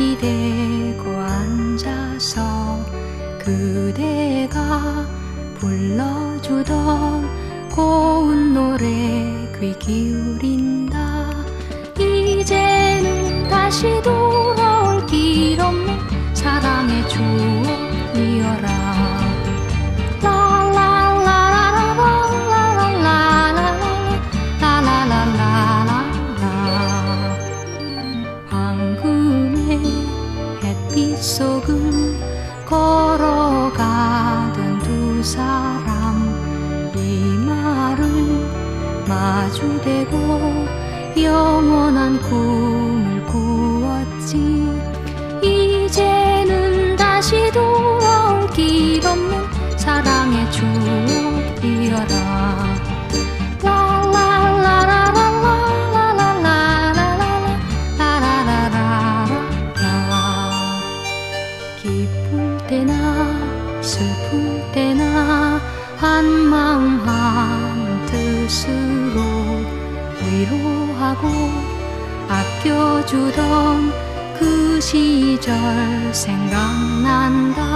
기대고 앉아서 그대가 불러주던 고운 노래 귀 기울 사람 이 말을 마주대고 영원한 꿈을 꾸었지. 이제는 다시 돌아올 길 없는 사랑의 추억이여라. 기쁠 때나 슬플 때나 한마음 한 뜻으로 위로하고 아껴주던 그 시절 생각난다